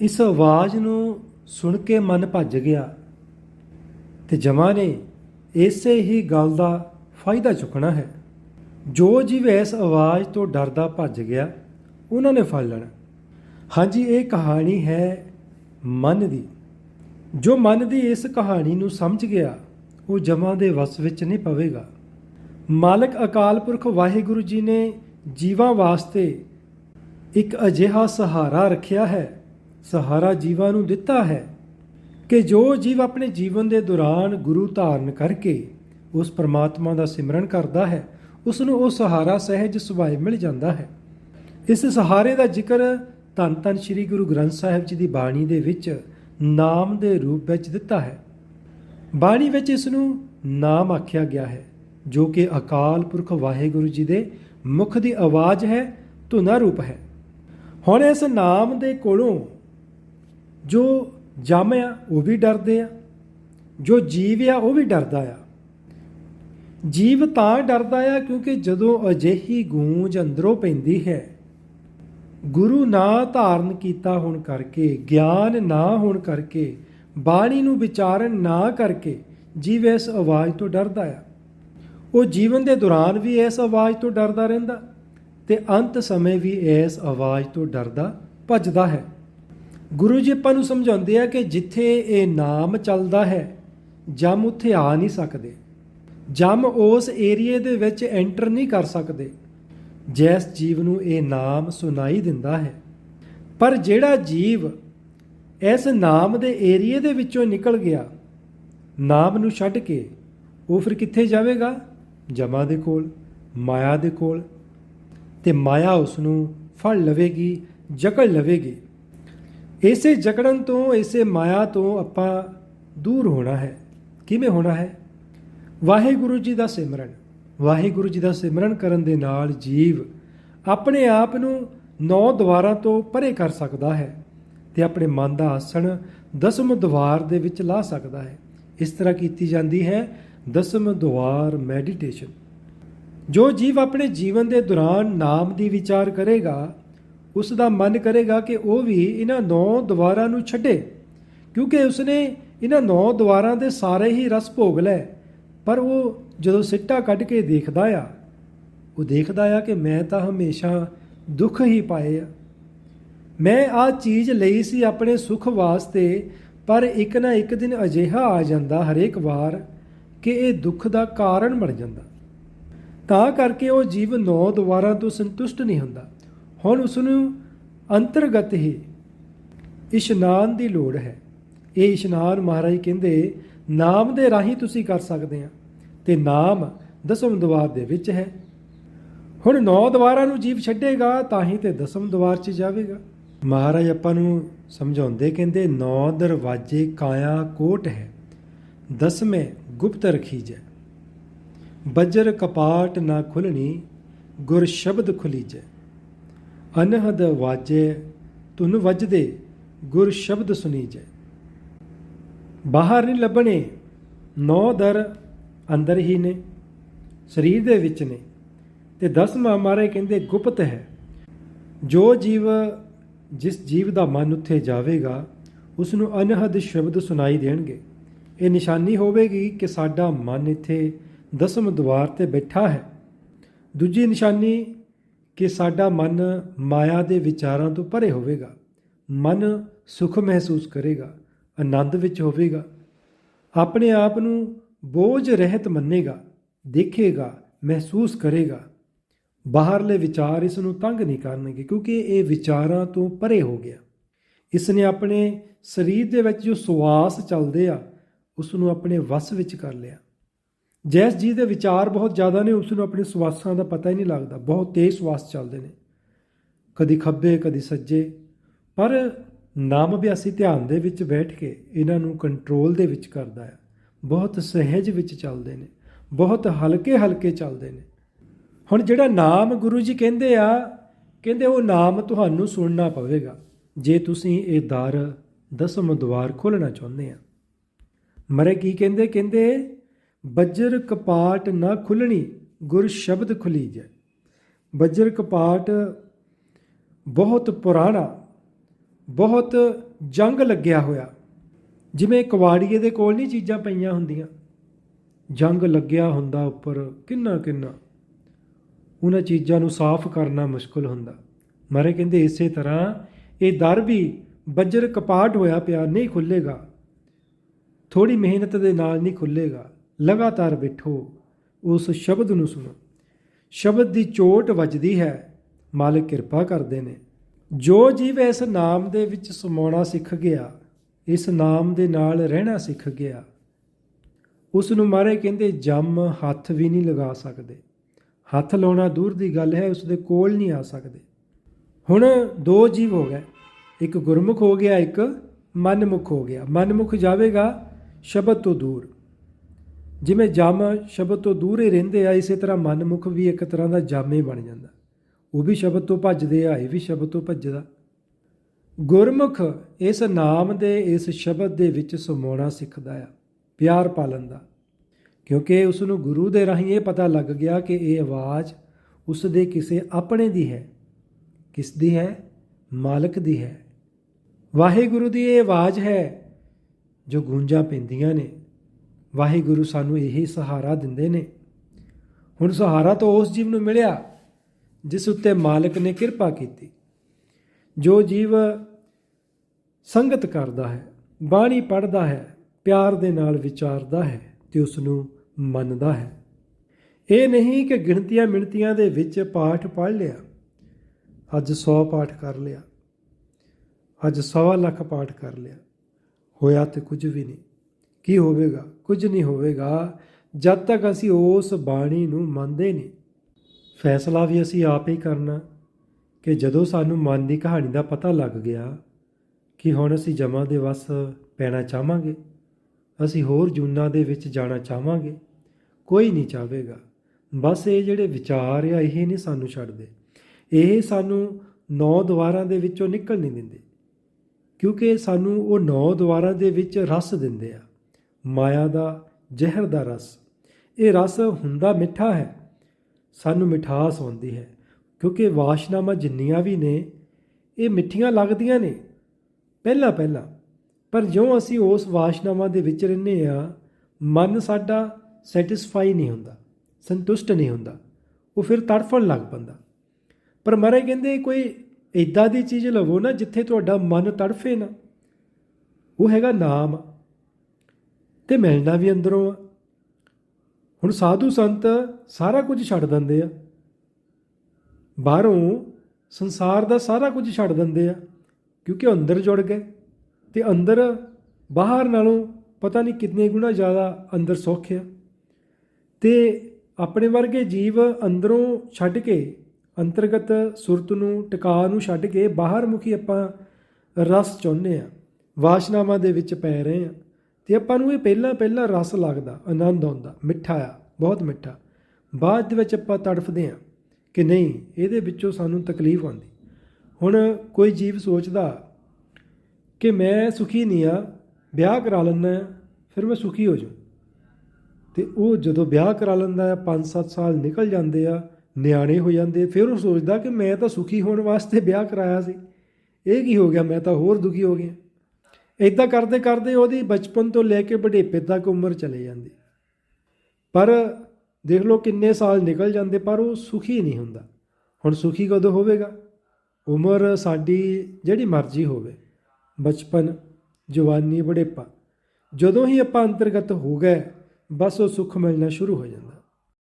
ਇਸ ਆਵਾਜ਼ ਨੂੰ ਸੁਣ ਕੇ ਮਨ ਭੱਜ ਗਿਆ ਤੇ ਜਮਾ ਨੇ ਇਸੇ ਹੀ ਗੱਲ ਦਾ ਫਾਇਦਾ ਚੁੱਕਣਾ ਹੈ। ਜੋ ਜੀਵ ਇਸ ਆਵਾਜ਼ ਤੋਂ ਡਰਦਾ ਭੱਜ ਗਿਆ, ਉਹਨਾਂ ਨੇ ਫੜ ਲੈਣਾ। ਹਾਂਜੀ, ਇਹ ਕਹਾਣੀ ਹੈ ਮਨ ਦੀ। ਜੋ ਮਨ ਦੀ ਇਸ ਕਹਾਣੀ ਨੂੰ ਸਮਝ ਗਿਆ, ਉਹ ਜਮਾ ਦੇ ਵਸ ਵਿੱਚ ਨਹੀਂ ਪਵੇਗਾ। ਮਾਲਕ ਅਕਾਲ ਪੁਰਖ ਵਾਹਿਗੁਰੂ ਜੀ ਨੇ ਜੀਵਾਂ ਵਾਸਤੇ ਇੱਕ ਅਜਿਹਾ ਸਹਾਰਾ ਰੱਖਿਆ ਹੈ ਸਹਾਰਾ ਜੀਵਾਂ ਨੂੰ ਦਿੱਤਾ ਹੈ ਕਿ ਜੋ ਜੀਵ ਆਪਣੇ ਜੀਵਨ ਦੇ ਦੌਰਾਨ ਗੁਰੂ ਧਾਰਨ ਕਰਕੇ ਉਸ ਪਰਮਾਤਮਾ ਦਾ ਸਿਮਰਨ ਕਰਦਾ ਹੈ ਉਸ ਨੂੰ ਉਹ ਸਹਾਰਾ ਸਹਿਜ ਸੁਭਾਅ ਮਿਲ ਜਾਂਦਾ ਹੈ। ਇਸ ਸਹਾਰੇ ਦਾ ਜ਼ਿਕਰ ਧੰਨ ਧੰਨ ਸ੍ਰੀ ਗੁਰੂ ਗ੍ਰੰਥ ਸਾਹਿਬ ਜੀ ਦੀ ਬਾਣੀ ਦੇ ਵਿੱਚ ਨਾਮ ਦੇ ਰੂਪ ਵਿੱਚ ਦਿੱਤਾ ਹੈ। ਬਾਣੀ ਵਿੱਚ ਇਸ ਨੂੰ ਨਾਮ ਆਖਿਆ ਗਿਆ ਹੈ, ਜੋ ਕਿ ਅਕਾਲ ਪੁਰਖ ਵਾਹਿਗੁਰੂ ਜੀ ਦੇ ਮੁਖ ਦੀ ਆਵਾਜ਼ ਹੈ, ਧੁਨਾ ਰੂਪ ਹੈ। ਹੁਣ ਇਸ ਨਾਮ ਦੇ ਕੋਲੋਂ ਜੋ ਜਮ ਆ, ਉਹ ਵੀ ਡਰਦੇ ਆ। ਜੋ ਜੀਵ ਆ, ਉਹ ਵੀ ਡਰਦਾ ਆ। ਜੀਵ ਤਾਂ ਡਰਦਾ ਆ ਕਿਉਂਕਿ ਜਦੋਂ ਅਜਿਹੀ ਗੂੰਜ ਅੰਦਰੋਂ ਪੈਂਦੀ ਹੈ, ਗੁਰੂ ਨਾ ਧਾਰਨ ਕੀਤਾ ਹੋਣ ਕਰਕੇ, ਗਿਆਨ ਨਾ ਹੋਣ ਕਰਕੇ, ਬਾਣੀ ਨੂੰ ਵਿਚਾਰਨ ਨਾ ਕਰਕੇ ਜੀਵ ਇਸ ਆਵਾਜ਼ ਤੋਂ ਡਰਦਾ ਆ। ਉਹ ਜੀਵਨ ਦੇ ਦੌਰਾਨ ਵੀ ਇਸ ਆਵਾਜ਼ ਤੋਂ ਡਰਦਾ ਰਹਿੰਦਾ ਤੇ ਅੰਤ ਸਮੇਂ ਵੀ ਇਸ ਆਵਾਜ਼ ਤੋਂ ਡਰਦਾ ਭੱਜਦਾ ਹੈ। ਗੁਰੂ ਜੀ ਆਪਾਂ ਨੂੰ ਸਮਝਾਉਂਦੇ ਆ ਕਿ ਜਿੱਥੇ ਇਹ ਨਾਮ ਚੱਲਦਾ ਹੈ, ਜਮ ਉੱਥੇ ਆ ਨਹੀਂ ਸਕਦੇ। ਜਮ ਉਸ ਏਰੀਏ ਦੇ ਵਿੱਚ ਐਂਟਰ ਨਹੀਂ ਕਰ ਸਕਦੇ, ਜੈਸ ਜੀਵ ਨੂੰ ਇਹ ਨਾਮ ਸੁਣਾਈ ਦਿੰਦਾ ਹੈ। ਪਰ ਜਿਹੜਾ ਜੀਵ ਇਸ ਨਾਮ ਦੇ ਏਰੀਏ ਦੇ ਵਿੱਚੋਂ ਨਿਕਲ ਗਿਆ, ਨਾਮ ਨੂੰ ਛੱਡ ਕੇ ਉਹ ਫਿਰ ਕਿੱਥੇ ਜਾਵੇਗਾ? ਜਮਾ ਦੇ ਕੋਲ, ਮਾਇਆ ਦੇ ਕੋਲ। ਤੇ ਮਾਇਆ ਉਸ ਨੂੰ ਫੜ ਲਵੇਗੀ, ਜਕੜ ਲਵੇਗੀ। ਇਸੇ ਜਕੜਨ ਤੋਂ, ਇਸੇ ਮਾਇਆ ਤੋਂ ਆਪਾਂ ਦੂਰ ਹੋਣਾ ਹੈ। ਕਿਵੇਂ ਹੋਣਾ ਹੈ? ਵਾਹਿਗੁਰੂ ਜੀ ਦਾ ਸਿਮਰਨ। ਵਾਹਿਗੁਰੂ ਜੀ ਦਾ ਸਿਮਰਨ ਕਰਨ ਦੇ ਨਾਲ ਜੀਵ ਆਪਣੇ ਆਪ ਨੂੰ ਨੌ ਦੁਆਰਾਂ ਤੋਂ ਪਰੇ ਕਰ ਸਕਦਾ ਹੈ ਤੇ ਆਪਣੇ ਮਨ ਦਾ ਆਸਣ ਦਸਮ ਦੁਆਰ ਦੇ ਵਿੱਚ ਲਾ ਸਕਦਾ ਹੈ। ਇਸ ਤਰ੍ਹਾਂ ਕੀਤੀ ਜਾਂਦੀ ਹੈ ਦਸਮ ਦੁਆਰ ਮੈਡੀਟੇਸ਼ਨ। ਜੋ ਜੀਵ ਆਪਣੇ ਜੀਵਨ ਦੇ ਦੌਰਾਨ ਨਾਮ ਦੀ ਵਿਚਾਰ ਕਰੇਗਾ ਉਸ ਦਾ ਮਨ ਕਰੇਗਾ ਕਿ ਉਹ ਵੀ ਇਹਨਾਂ ਨੌ ਦੁਆਰਾਂ ਨੂੰ ਛੱਡੇ, ਕਿਉਂਕਿ ਉਸਨੇ ਇਹਨਾਂ ਨੌ ਦੁਆਰਾਂ ਦੇ ਸਾਰੇ ਹੀ ਰਸ ਭੋਗ ਲਏ। ਪਰ ਉਹ ਜਦੋਂ ਸਿੱਟਾ ਕੱਢ ਕੇ ਦੇਖਦਾ ਆ, ਉਹ ਦੇਖਦਾ ਆ ਕਿ ਮੈਂ ਤਾਂ ਹਮੇਸ਼ਾ ਦੁੱਖ ਹੀ ਪਾਏ ਆ। ਮੈਂ ਆ ਚੀਜ਼ ਲਈ ਸੀ ਆਪਣੇ ਸੁਖ ਵਾਸਤੇ, ਪਰ ਇੱਕ ਨਾ ਇੱਕ ਦਿਨ ਅਜਿਹਾ ਆ ਜਾਂਦਾ ਹਰੇਕ ਵਾਰ ਕਿ ਇਹ ਦੁੱਖ ਦਾ ਕਾਰਨ ਬਣ ਜਾਂਦਾ। ਤਾਂ ਕਰਕੇ ਉਹ ਜੀਵ ਨੌ ਦੁਆਰਾਂ ਤੋਂ ਸੰਤੁਸ਼ਟ ਨਹੀਂ ਹੁੰਦਾ। ਹੁਣ ਉਸ ਨੂੰ ਅੰਤਰਗਤ ਹੀ ਇਸ਼ਨਾਨ ਦੀ ਲੋੜ ਹੈ। ਇਹ ਇਸ਼ਨਾਨ ਮਹਾਰਾਜ ਕਹਿੰਦੇ, ਨਾਮ ਦੇ ਰਾਹੀਂ ਤੁਸੀਂ ਕਰ ਸਕਦੇ ਆ ਤੇ ਨਾਮ ਦਸਮ ਦਵਾਰ ਦੇ ਵਿੱਚ ਹੈ। ਹੁਣ ਨੌ ਦਵਾਰਾਂ ਨੂੰ ਜੀਵ ਛੱਡੇਗਾ ਤਾਂ ਹੀ ਤੇ ਦਸਮ ਦਵਾਰ 'ਚ ਜਾਵੇਗਾ। ਮਹਾਰਾਜ ਆਪਾਂ ਨੂੰ ਸਮਝਾਉਂਦੇ ਕਹਿੰਦੇ, ਨੌ ਦਰਵਾਜੇ ਕਾਇਆ ਕੋਟ ਹੈ, ਦਸਵੇਂ ਗੁਪਤ ਰਖੀਜੈ। ਬੱਜਰ ਕਪਾਟ ਨਾ ਖੁਲਣੀ ਗੁਰ ਸ਼ਬਦ ਖੁਲੀਜੈ। ਅਨਹਦ ਵਾਜੇ, ਧੁਨ ਵੱਜਦੇ, ਗੁਰ ਸ਼ਬਦ ਸੁਨੀਜੈ ਬਾਹਰ ਨਹੀਂ ਲੱਭਣੇ, ਨੌ ਦਰ ਅੰਦਰ ਹੀ ਨੇ, ਸਰੀਰ ਦੇ ਵਿੱਚ ਨੇ। ਤੇ ਦਸਵਾਂ ਮਾਰੇ ਕਹਿੰਦੇ ਗੁਪਤ ਹੈ। ਜੋ ਜੀਵ, ਜਿਸ ਜੀਵ ਦਾ ਮਨ ਉੱਥੇ ਜਾਵੇਗਾ ਉਸ ਨੂੰ ਅਨਹਦ ਸ਼ਬਦ ਸੁਣਾਈ ਦੇਣਗੇ। ਇਹ ਨਿਸ਼ਾਨੀ ਹੋਵੇਗੀ ਕਿ ਸਾਡਾ ਮਨ ਇੱਥੇ ਦਸਮ ਦਵਾਰ ਤੇ ਬੈਠਾ ਹੈ। ਦੂਜੀ ਨਿਸ਼ਾਨੀ ਕਿ ਸਾਡਾ ਮਨ ਮਾਇਆ ਦੇ ਵਿਚਾਰਾਂ ਤੋਂ ਭਰੇ ਹੋਵੇਗਾ। ਮਨ ਸੁਖ ਮਹਿਸੂਸ ਕਰੇਗਾ, ਆਨੰਦ ਵਿੱਚ ਹੋਵੇਗਾ। ਆਪਣੇ ਆਪ ਨੂੰ ਬੋਝ ਰਹਿਤ ਮੰਨੇਗਾ, ਦੇਖੇਗਾ, ਮਹਿਸੂਸ ਕਰੇਗਾ। ਬਾਹਰਲੇ ਵਿਚਾਰ ਇਸ ਨੂੰ ਤੰਗ ਨਹੀਂ ਕਰਨਗੇ ਕਿਉਂਕਿ ਇਹ ਵਿਚਾਰਾਂ ਤੋਂ ਪਰੇ ਹੋ ਗਿਆ। ਇਸ ਨੇ ਆਪਣੇ ਸਰੀਰ ਦੇ ਵਿੱਚ ਜੋ ਸੁਆਸ ਚੱਲਦੇ ਆ ਉਸ ਨੂੰ ਆਪਣੇ ਵਸ ਵਿੱਚ ਕਰ ਲਿਆ। ਜੈਸ ਜੀ ਦੇ ਵਿਚਾਰ ਬਹੁਤ ਜ਼ਿਆਦਾ ਨੇ ਉਸ ਨੂੰ ਆਪਣੇ ਸਵਾਸਾਂ ਦਾ ਪਤਾ ਹੀ ਨਹੀਂ ਲੱਗਦਾ। ਬਹੁਤ ਤੇਜ਼ ਸਵਾਸ ਚੱਲਦੇ ਨੇ। ਕਦੀ ਖੱਬੇ, ਕਦੀ ਸੱਜੇ। ਪਰ ਨਾਮ ਅਭਿਆਸੀ ਧਿਆਨ ਦੇ ਵਿੱਚ ਬੈਠ ਕੇ ਇਹਨਾਂ ਨੂੰ ਕੰਟਰੋਲ ਦੇ ਵਿੱਚ ਕਰਦਾ ਹੈ। ਬਹੁਤ ਸਹਿਜ ਵਿੱਚ ਚੱਲਦੇ ਨੇ। ਬਹੁਤ ਹਲਕੇ ਹਲਕੇ ਚੱਲਦੇ ਨੇ। ਹੁਣ ਜਿਹੜਾ ਨਾਮ ਗੁਰੂ ਜੀ ਕਹਿੰਦੇ ਆ, ਕਹਿੰਦੇ ਉਹ ਨਾਮ ਤੁਹਾਨੂੰ ਸੁਣਨਾ ਪਵੇਗਾ। ਜੇ ਤੁਸੀਂ ਇਹ ਦਰ ਦਸਮ ਦਵਾਰ ਖੋਲਣਾ ਚਾਹੁੰਦੇ ਆ। ਮਰੇ ਕੀ ਕਹਿੰਦੇ? ਕਹਿੰਦੇ ਬੱਜਰ ਕਪਾਟ ਨਾ ਖੁੱਲਣੀ ਗੁਰ ਸ਼ਬਦ ਖੁਲੀ ਜੈ ਬੱਜਰ ਕਪਾਟ ਬਹੁਤ ਪੁਰਾਣਾ, ਬਹੁਤ ਜੰਗ ਲੱਗਿਆ ਹੋਇਆ। ਜਿਵੇਂ ਕਵਾੜੀਏ ਦੇ ਕੋਲ ਨਹੀਂ ਚੀਜ਼ਾਂ ਪਈਆਂ ਹੁੰਦੀਆਂ। ਜੰਗ ਲੱਗਿਆ ਹੁੰਦਾ ਉੱਪਰ ਕਿੰਨਾ ਕਿੰਨਾ। ਉਹਨਾਂ ਚੀਜ਼ਾਂ ਨੂੰ ਸਾਫ਼ ਕਰਨਾ ਮੁਸ਼ਕਲ ਹੁੰਦਾ। ਮਾਰੇ ਕਹਿੰਦੇ ਇਸੇ ਤਰ੍ਹਾਂ ਇਹ ਦਰ ਵੀ ਬੱਜਰ ਕਪਾਟ ਹੋਇਆ ਪਿਆ, ਨਹੀਂ ਖੁੱਲੇਗਾ ਥੋੜੀ ਮਿਹਨਤ ਦੇ ਨਾਲ ਨਹੀਂ ਖੁੱਲੇਗਾ ਲਗਾਤਾਰ ਬੈਠੋ, ਉਸ ਸ਼ਬਦ ਨੂੰ ਸੁਣੋ। ਸ਼ਬਦ ਦੀ ਚੋਟ ਵੱਜਦੀ ਹੈ, ਮਾਲਕ ਕਿਰਪਾ ਕਰਦੇ ਨੇ। ਜੋ ਜੀਵ ਇਸ ਨਾਮ ਦੇ ਵਿੱਚ ਸਮਾਉਣਾ ਸਿੱਖ ਗਿਆ, ਇਸ ਨਾਮ ਦੇ ਨਾਲ ਰਹਿਣਾ ਸਿੱਖ ਗਿਆ। ਉਸ ਨੂੰ ਮਾਰੇ ਕਹਿੰਦੇ, ਜੰਮ, ਹੱਥ ਵੀ ਨਹੀਂ ਲਗਾ ਸਕਦੇ। ਹੱਥ ਲਾਉਣਾ ਦੂਰ ਦੀ ਗੱਲ ਹੈ, ਉਸ ਦੇ ਕੋਲ ਨਹੀਂ ਆ ਸਕਦੇ। ਹੁਣ ਦੋ ਜੀਵ ਹੋ ਗਏ। ਇੱਕ ਗੁਰਮੁਖ ਹੋ ਗਿਆ, ਇੱਕ ਮਨਮੁਖ ਹੋ ਗਿਆ। ਮਨਮੁਖ ਜਾਵੇਗਾ ਸ਼ਬਦ ਤੋਂ ਦੂਰ। ਜਿਵੇਂ ਜਮ ਸ਼ਬਦ ਤੋਂ ਦੂਰ ਹੀ ਰਹਿੰਦੇ ਆ, ਇਸੇ ਤਰ੍ਹਾਂ ਮਨਮੁਖ ਵੀ ਇੱਕ ਤਰ੍ਹਾਂ ਦਾ ਜਾਮੇ ਬਣ ਜਾਂਦਾ। ਉਹ ਵੀ ਸ਼ਬਦ ਤੋਂ ਭੱਜਦੇ ਆ, ਇਹ ਵੀ ਸ਼ਬਦ ਤੋਂ ਭੱਜਦਾ। ਗੁਰਮੁਖ ਇਸ ਨਾਮ ਦੇ, ਇਸ ਸ਼ਬਦ ਦੇ ਵਿੱਚ ਸਮਾਉਣਾ ਸਿੱਖਦਾ ਆ, ਪਿਆਰ ਪਾਲਣ ਦਾ। ਕਿਉਂਕਿ ਉਸ ਨੂੰ ਗੁਰੂ ਦੇ ਰਾਹੀਂ ਇਹ ਪਤਾ ਲੱਗ ਗਿਆ ਕਿ ਇਹ ਆਵਾਜ਼ ਉਸ ਦੇ ਕਿਸੇ ਆਪਣੇ ਦੀ ਹੈ, ਕਿਸ ਦੀ ਹੈ? ਮਾਲਕ ਦੀ ਹੈ। ਵਾਹਿਗੁਰੂ ਦੀ ਇਹ ਆਵਾਜ਼ ਹੈ ਜੋ ਗੂੰਜਾਂ ਪੈਂਦੀਆਂ ਨੇ। ਵਾਹਿਗੁਰੂ ਸਾਨੂੰ ਇਹੀ ਸਹਾਰਾ ਦਿੰਦੇ ਨੇ। ਹੁਣ ਸਹਾਰਾ ਤਾਂ ਉਸ ਜੀਵ ਨੂੰ ਮਿਲਿਆ, ਜਿਸ ਉੱਤੇ ਮਾਲਕ ਨੇ ਕਿਰਪਾ ਕੀਤੀ। ਜੋ ਜੀਵ ਸੰਗਤ ਕਰਦਾ ਹੈ, ਬਾਣੀ ਪੜ੍ਹਦਾ ਹੈ, ਪਿਆਰ ਦੇ ਨਾਲ ਵਿਚਾਰਦਾ ਹੈ ਤੇ ਉਸ ਨੂੰ ਮੰਨਦਾ ਹੈ। ਇਹ ਨਹੀਂ ਕਿ ਗਿਣਤੀਆਂ ਮਿਣਤੀਆਂ ਦੇ ਵਿੱਚ ਪਾਠ ਪੜ੍ਹ ਲਿਆ, ਅੱਜ 100 ਪਾਠ ਕਰ ਲਿਆ, ਅੱਜ ਸਵਾ ਲੱਖ ਪਾਠ ਕਰ ਲਿਆ, ਹੋਇਆ ਤੇ ਕੁਝ ਵੀ ਨਹੀਂ। ਕੀ ਹੋਵੇਗਾ? ਕੁਝ ਨਹੀਂ ਹੋਵੇਗਾ। ਜਦ ਤੱਕ ਅਸੀਂ ਉਸ ਬਾਣੀ ਨੂੰ ਮੰਨਦੇ ਨਹੀਂ, ਫੈਸਲਾ ਵੀ ਅਸੀਂ ਆਪ ਹੀ ਕਰਨਾ। ਕਿ ਜਦੋਂ ਸਾਨੂੰ ਮਨ ਦੀ ਕਹਾਣੀ ਦਾ ਪਤਾ ਲੱਗ ਗਿਆ ਕਿ ਹੁਣ ਅਸੀਂ ਜਮਾਂ ਦੇ ਵਸ ਪੈਣਾ ਚਾਹਾਂਗੇ, ਅਸੀਂ ਹੋਰ ਜੂਨਾਂ ਦੇ ਵਿੱਚ ਜਾਣਾ ਚਾਹਾਂਗੇ, ਕੋਈ ਨਹੀਂ ਚਾਹੇਗਾ ਬਸ ਇਹ ਜਿਹੜੇ ਵਿਚਾਰ ਆ, ਇਹ ਨਹੀਂ ਸਾਨੂੰ ਛੱਡਦੇ। ਇਹ ਸਾਨੂੰ ਨੌ ਦੁਆਰਾਂ ਦੇ ਵਿੱਚੋਂ ਨਿਕਲ ਨਹੀਂ ਦਿੰਦੇ। ਕਿਉਂਕਿ ਸਾਨੂੰ ਉਹ ਨੌ ਦੁਆਰਾਂ ਦੇ ਵਿੱਚ ਰਸ ਦਿੰਦੇ ਆ। ਮਾਇਆ ਦਾ ਜ਼ਹਿਰ ਦਾ ਰਸ। ਇਹ ਰਸ ਹੁੰਦਾ ਮਿੱਠਾ ਹੈ। ਸਾਨੂੰ ਮਿਠਾਸ ਆਉਂਦੀ ਹੈ, ਕਿਉਂਕਿ ਵਾਸ਼ਨਾਵਾਂ ਜਿੰਨੀਆਂ ਵੀ ਨੇ, ਇਹ ਮਿੱਠੀਆਂ ਲੱਗਦੀਆਂ ਨੇ, ਪਹਿਲਾਂ ਪਹਿਲਾਂ। ਪਰ ਜਿਉਂ ਅਸੀਂ ਉਸ ਵਾਸ਼ਨਾਵਾਂ ਦੇ ਵਿੱਚ ਰਹਿੰਦੇ ਆ ਮਨ ਸਾਡਾ ਸੈਟੀਸਫਾਈ ਨਹੀਂ ਹੁੰਦਾ, ਸੰਤੁਸ਼ਟ ਨਹੀਂ ਹੁੰਦਾ, ਉਹ ਫਿਰ ਤੜਫਣ ਲੱਗ ਪੈਂਦਾ। ਪਰ ਮਹਾਰਾਜ ਕਹਿੰਦੇ, ਕੋਈ ਇਦਾਂ ਦੀ ਚੀਜ਼ ਲਵੋ ਨਾ ਜਿੱਥੇ ਤੁਹਾਡਾ ਮਨ ਤੜਫੇ ਨਾ। ਉਹ ਹੈਗਾ ਨਾਮ। ਤੇ ਮਿਲਣਾ ਵੀ ਅੰਦਰੋਂ ਆ। ਹੁਣ ਸਾਧੂ ਸੰਤ ਸਾਰਾ ਕੁਝ ਛੱਡ ਦਿੰਦੇ ਆ। ਬਾਹਰੋਂ ਸੰਸਾਰ ਦਾ ਸਾਰਾ ਕੁਝ ਛੱਡ ਦਿੰਦੇ ਆ, ਕਿਉਂਕਿ ਅੰਦਰ ਜੁੜ ਗਏ ਤੇ ਅੰਦਰ ਬਾਹਰ ਨਾਲੋਂ ਪਤਾ ਨਹੀਂ ਕਿੰਨੇ ਗੁਣਾ ਜ਼ਿਆਦਾ ਅੰਦਰ ਸੁੱਖ ਆ। ਤੇ ਆਪਣੇ ਵਰਗੇ ਜੀਵ ਅੰਦਰੋਂ ਛੱਡ ਕੇ, ਅੰਤਰਗਤ ਸੁਰਤ ਨੂੰ, ਟਿਕਾ ਨੂੰ ਛੱਡ ਕੇ ਬਾਹਰ ਮੁਖੀ ਆਪਾਂ ਰਸ ਚਾਹੁੰਦੇ ਆ, ਵਾਸ਼ਨਾਵਾਂ ਦੇ ਵਿੱਚ ਪੈ ਰਹੇ ਆ। ਤੇ ਆਪਾਂ ਨੂੰ ਇਹ ਪਹਿਲਾਂ ਪਹਿਲਾਂ ਰਸ ਲੱਗਦਾ, ਆਨੰਦ ਆਉਂਦਾ, ਮਿੱਠਾ ਆ, ਬਹੁਤ ਮਿੱਠਾ। ਬਾਅਦ ਦੇ ਵਿੱਚ ਆਪਾਂ ਤੜਫਦੇ ਆ ਕਿ ਨਹੀਂ, ਇਹਦੇ ਵਿੱਚੋਂ ਸਾਨੂੰ ਤਕਲੀਫ ਆਉਂਦੀ। ਹੁਣ ਕੋਈ ਜੀਵ ਸੋਚਦਾ ਕਿ ਮੈਂ ਸੁਖੀ ਨਹੀਂ ਆ ਵਿਆਹ ਕਰਾ ਲੈਂਦਾ ਫਿਰ ਮੈਂ ਸੁਖੀ ਹੋ ਜਾਊਂ। ਤੇ ਉਹ ਜਦੋਂ ਵਿਆਹ ਕਰਾ ਲੈਂਦਾ ਆ 5-7 ਸਾਲ ਨਿਕਲ ਜਾਂਦੇ ਆ, ਨਿਆਣੇ ਹੋ ਜਾਂਦੇ, ਫਿਰ ਉਹ ਸੋਚਦਾ ਕਿ ਮੈਂ ਤਾਂ ਸੁਖੀ ਹੋਣ ਵਾਸਤੇ ਵਿਆਹ ਕਰਾਇਆ ਸੀ। ਇਹ ਕੀ ਹੋ ਗਿਆ? ਮੈਂ ਤਾਂ ਹੋਰ ਦੁਖੀ ਹੋ ਗਿਆ। ਇਦਾਂ ਕਰਦੇ ਕਰਦੇ ਉਹਦੀ ਬਚਪਨ ਤੋਂ ਲੈ ਕੇ ਬੁਢੇਪੇ ਤੱਕ ਉਮਰ ਚਲੇ ਜਾਂਦੀ। ਪਰ ਦੇਖ ਲਓ ਕਿੰਨੇ ਸਾਲ ਨਿਕਲ ਜਾਂਦੇ, ਪਰ ਉਹ ਸੁਖੀ ਨਹੀਂ ਹੁੰਦਾ। ਹੁਣ ਸੁਖੀ ਕਦੋਂ ਹੋਵੇਗਾ? ਉਮਰ ਸਾਡੀ ਜਿਹੜੀ ਮਰਜ਼ੀ ਹੋਵੇ। ਬਚਪਨ, ਜਵਾਨੀ, ਬੁਢੇਪਾ, ਜਦੋਂ ਹੀ ਆਪਾਂ ਅੰਤਰਗਤ ਹੋ ਗਏ, ਬਸ ਉਹ ਸੁੱਖ ਮਿਲਣਾ ਸ਼ੁਰੂ ਹੋ ਜਾਂਦਾ।